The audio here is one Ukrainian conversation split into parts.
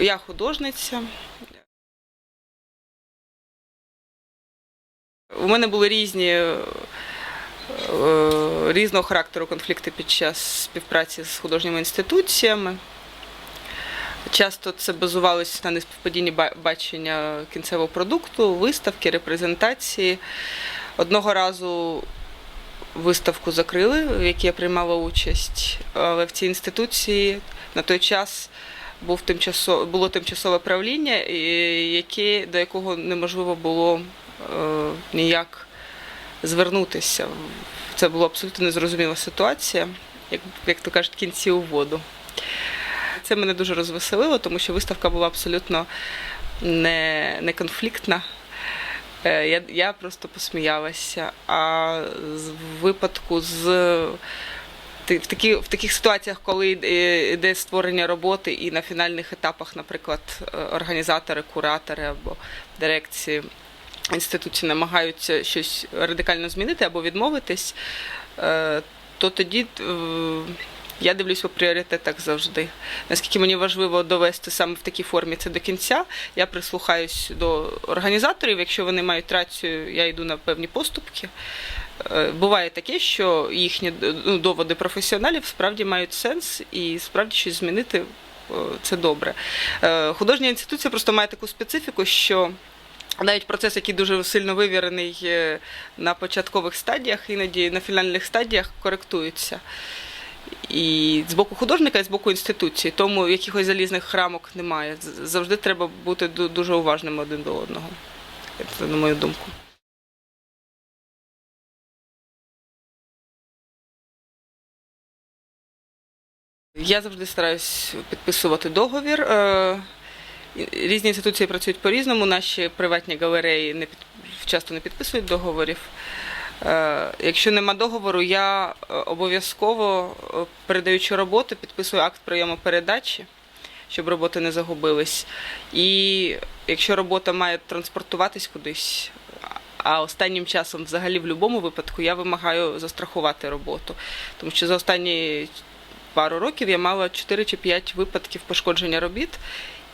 Я художниця. У мене були різні е, різного характеру конфлікти під час співпраці з художніми інституціями. Часто це базувалося на неспівпадінні бачення кінцевого продукту, виставки, репрезентації. Одного разу виставку закрили, в якій я приймала участь, але в цій інституції на той час був тимчасо, було тимчасове правління, яке, до якого неможливо було е, ніяк звернутися. Це була абсолютно незрозуміла ситуація, як, як то кажуть, кінці у воду. Це мене дуже розвеселило, тому що виставка була абсолютно не, не конфліктна. Е, Я, я просто посміялася. А з- випадку з в, такі, в таких ситуаціях, коли йде- створення роботи, і на фінальних етапах, наприклад, е, організатори, куратори або дирекції інституції намагаються щось радикально змінити або відмовитись, е, то тоді е, я дивлюсь по пріоритетах завжди. Наскільки мені важливо довести саме в такій формі це до кінця, я прислухаюсь до організаторів. Якщо вони мають рацію, я йду на певні поступки. Е, Буває таке, що їхні ну, доводи професіоналів справді мають сенс і справді щось змінити е, це добре. Е, Художня інституція просто має таку специфіку, що навіть процес, який дуже сильно вивірений е, на початкових стадіях, іноді на фінальних стадіях коректується. І з боку художника, і з боку інституції. Тому якихось залізних рамок немає. Завжди треба бути дуже уважним один до одного. Це на мою думку. Я завжди стараюсь підписувати договір. Е, Різні інституції працюють по-різному. Наші приватні галереї не під... часто не підписують договорів. Е, Якщо нема договору, я е, обов'язково, е, передаючи роботу, підписую акт прийому передачі, щоб роботи не загубились. І якщо робота має транспортуватись кудись, а останнім часом, взагалі, в будь-якому випадку, я вимагаю застрахувати роботу. Тому що за останні пару років я мала 4 чи 5 випадків пошкодження робіт.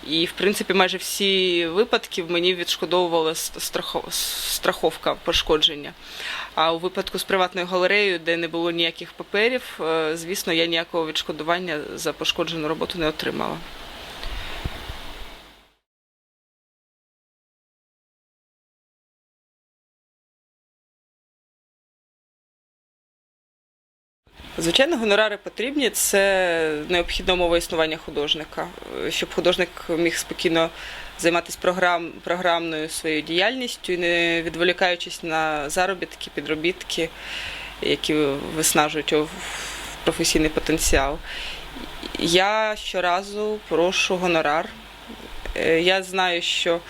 І, в принципі, майже всі випадки мені відшкодовувала страховка пошкодження. А у випадку з приватною галереєю, де не було ніяких паперів, е, звісно, я ніякого відшкодування за пошкоджену роботу не отримала. Звичайно, гонорари потрібні. Це необхідна умова існування художника, щоб художник міг спокійно займатися програм, програмною своєю діяльністю, не відволікаючись на заробітки, підробітки, які виснажують його професійний потенціал. Я щоразу прошу гонорар. Е, Я знаю, що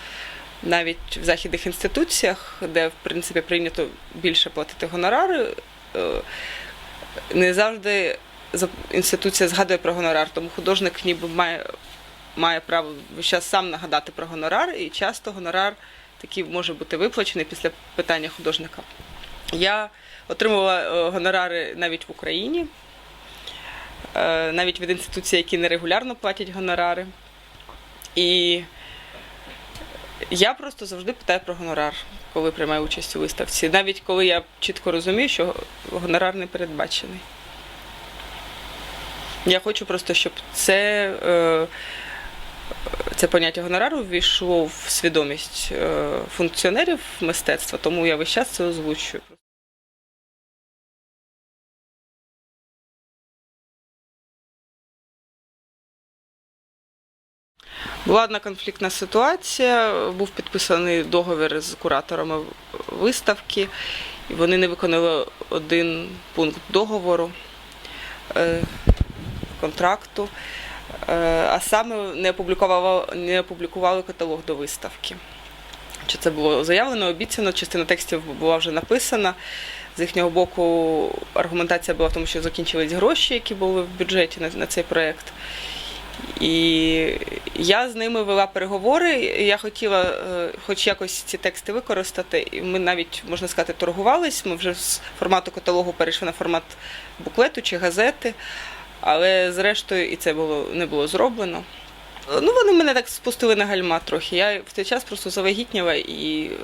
навіть в західних інституціях, де в принципі прийнято більше платити гонорари, е, не завжди інституція згадує про гонорар, тому художник ніби має, має право весь час сам нагадати про гонорар, і часто гонорар такий може бути виплачений після питання художника. Я отримувала е, гонорари навіть в Україні, е, навіть від інституцій, які нерегулярно платять гонорари. І я просто завжди питаю про гонорар, коли приймаю участь у виставці, навіть коли я чітко розумію, що гонорар не передбачений. Я хочу просто, щоб це, е, це поняття гонорару ввійшло в свідомість е, функціонерів мистецтва, тому я весь час це озвучую. Була одна конфліктна ситуація, був підписаний договір з кураторами виставки, і вони не виконали один пункт договору е, контракту, е, а саме не опублікували, не опублікували каталог до виставки. Чи це було заявлено, обіцяно, частина текстів була вже написана. З їхнього боку аргументація була в тому, що закінчились гроші, які були в бюджеті на, цей проєкт. І я з ними вела переговори. Я хотіла е, хоч якось ці тексти використати. І ми навіть, можна сказати, торгувались. Ми вже з формату каталогу перейшли на формат буклету чи газети, але зрештою і це було, не було зроблено. Ну, вони мене так спустили на гальма трохи. Я в цей час просто завагітніла і е,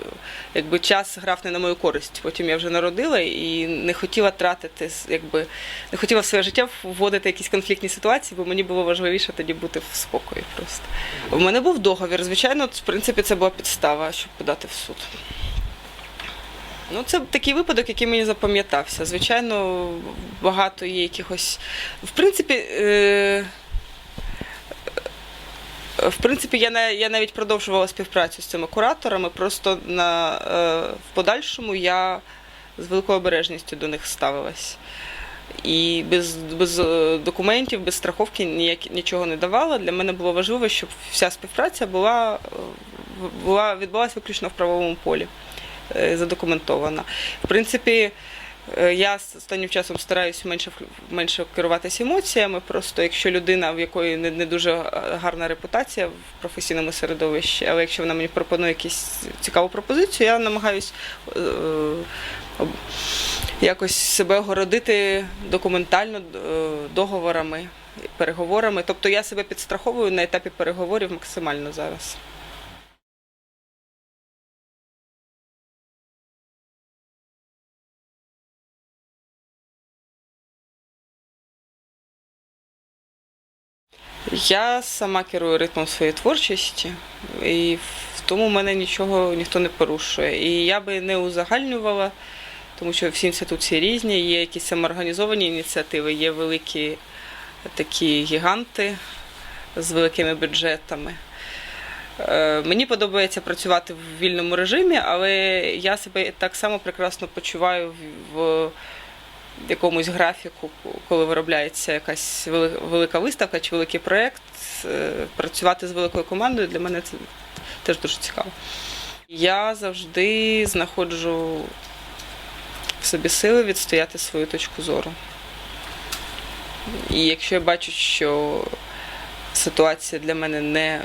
якби час грав не на мою користь. Потім я вже народила і не хотіла тратити, якби не хотіла в своє життя вводити якісь конфліктні ситуації, бо мені було важливіше тоді бути в спокої просто. У мене був договір. Звичайно, в принципі, це була підстава, щоб подати в суд. Ну, це такий випадок, який мені запам'ятався. Звичайно, багато є якихось. В принципі, е... в принципі, я, я навіть продовжувала співпрацю з цими кураторами. Просто на, е... в подальшому я з великою обережністю до них ставилась. І без, без е, документів, без страховки ніяк, нічого не давала. Для мене було важливо, щоб вся співпраця була, е, була відбулася виключно в правовому полі задокументована. В принципі, я останнім часом стараюся менше менше керуватися емоціями. Просто якщо людина, в якої не, не дуже е, гарна репутація в професійному середовищі, але якщо вона мені пропонує якусь цікаву пропозицію, я намагаюсь е, якось себе огородити документально е, договорами, переговорами. Тобто я себе підстраховую на етапі переговорів максимально зараз. Я сама керую ритмом своєї творчості, і в тому мене нічого ніхто не порушує. І я би не узагальнювала, тому що всі інституції різні, є якісь самоорганізовані ініціативи, є великі такі гіганти з великими бюджетами. Е, Мені подобається працювати в вільному режимі, але я себе так само прекрасно почуваю в- в якомусь графіку, коли виробляється якась велика виставка чи великий проєкт. Е, Працювати з великою командою для мене це теж дуже цікаво. Я завжди знаходжу в собі сили відстояти свою точку зору. І якщо я бачу, що ситуація для мене не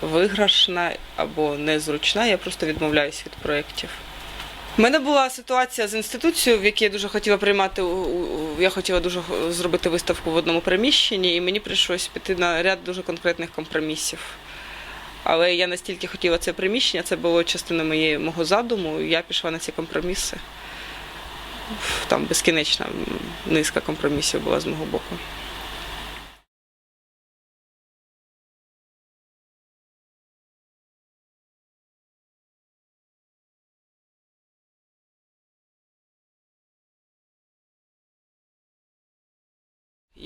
виграшна або незручна, я просто відмовляюсь від проєктів. У мене була ситуація з інституцією, в якій я дуже хотіла приймати. Я хотіла дуже зробити виставку в одному приміщенні, і мені прийшлось піти на ряд дуже конкретних компромісів. Але я настільки хотіла це приміщення, це було частиною моєї мого задуму, і я пішла на ці компроміси. Там безкінечна низка компромісів була з мого боку.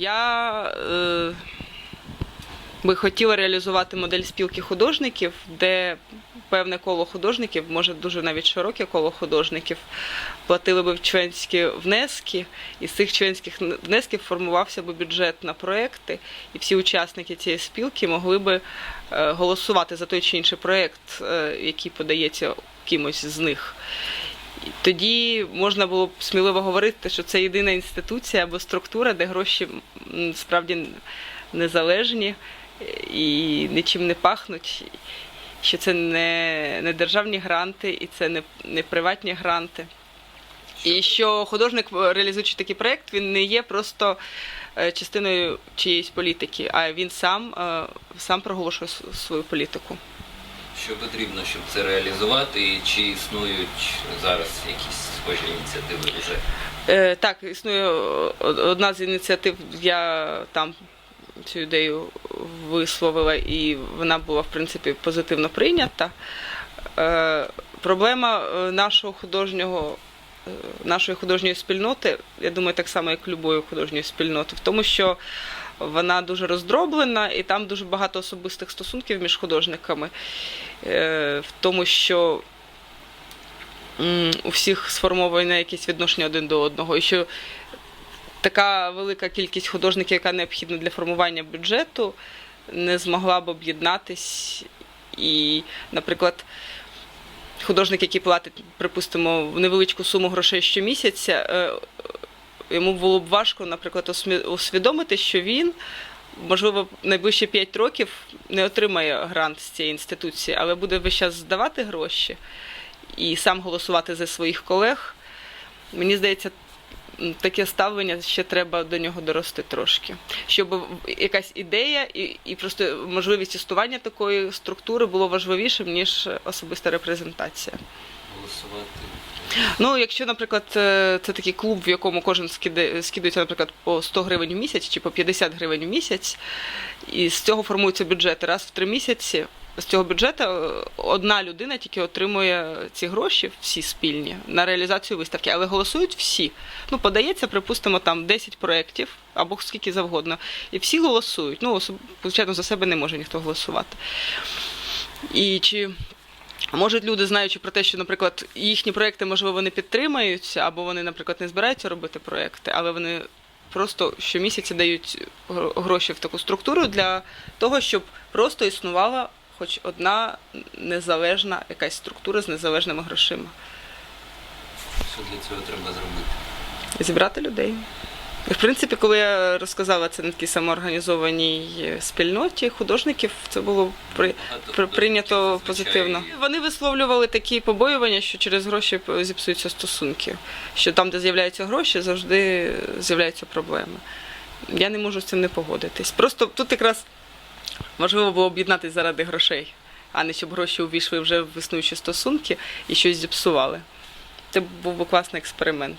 Я е, би хотіла реалізувати модель спілки художників, де певне коло художників, може дуже навіть широке коло художників, платили би членські внески, і з цих членських внесків формувався би бюджет на проекти, і всі учасники цієї спілки могли би е, голосувати за той чи інший проект, е, який подається кимось з них. Тоді можна було б сміливо говорити, що це єдина інституція або структура, де гроші справді незалежні і нічим не пахнуть, що це не, не державні гранти і це не, не приватні гранти. І що художник, реалізуючи такий проєкт, він не є просто е, частиною чиєїсь політики, а він сам, е, сам проголошує свою політику. Що потрібно, щоб це реалізувати, і чи існують зараз якісь схожі ініціативи вже? Е, так, існує одна з ініціатив, я там цю ідею висловила, і вона була, в принципі, позитивно прийнята. Е, проблема е, нашого художнього. е, Нашої художньої спільноти, я думаю, так само, як любої художньої спільноти, в тому, що вона дуже роздроблена, і там дуже багато особистих стосунків між художниками, Е, в тому, що у всіх сформоване якесь відношення один до одного. І що така велика кількість художників, яка необхідна для формування бюджету, не змогла б об'єднатись. І, наприклад, художник, який платить, припустимо, невеличку суму грошей щомісяця, е, йому було б важко, наприклад, усвідомити, що він. Можливо, найближчі 5 років не отримає грант з цієї інституції, але буде весь час здавати гроші і сам голосувати за своїх колег. Мені здається, таке ставлення ще треба до нього дорости трошки. Щоб якась ідея і, і просто можливість існування такої структури було важливішим, ніж особиста репрезентація. Голосувати. Ну, якщо, наприклад, це такий клуб, в якому кожен скидується, наприклад, по 100 гривень в місяць чи по 50 гривень в місяць, і з цього формується бюджет. І раз в три місяці з цього бюджету е, одна людина тільки отримує ці гроші, всі спільні, на реалізацію виставки, але голосують всі. Ну, подається, припустимо, там 10 проєктів або скільки завгодно, і всі голосують. Ну, звичайно, за себе не може ніхто голосувати. І чи Можуть люди, знаючи про те, що, наприклад, їхні проекти, можливо, не підтримаються, або вони, наприклад, не збираються робити проекти, але вони просто щомісяця дають гроші в таку структуру для того, щоб просто існувала хоч одна незалежна якась структура з незалежними грошима. Що для цього треба зробити? Зібрати людей. І, в принципі, коли я розказала це на такій самоорганізованій спільноті художників, це було при, при, прийнято позитивно. Вони висловлювали такі побоювання, що через гроші зіпсуються стосунки. Що там, де з'являються гроші, завжди з'являються проблеми. Я не можу з цим не погодитись. Просто тут якраз важливо було об'єднатися заради грошей, а не щоб гроші увійшли вже в існуючі стосунки і щось зіпсували. Це був би класний експеримент.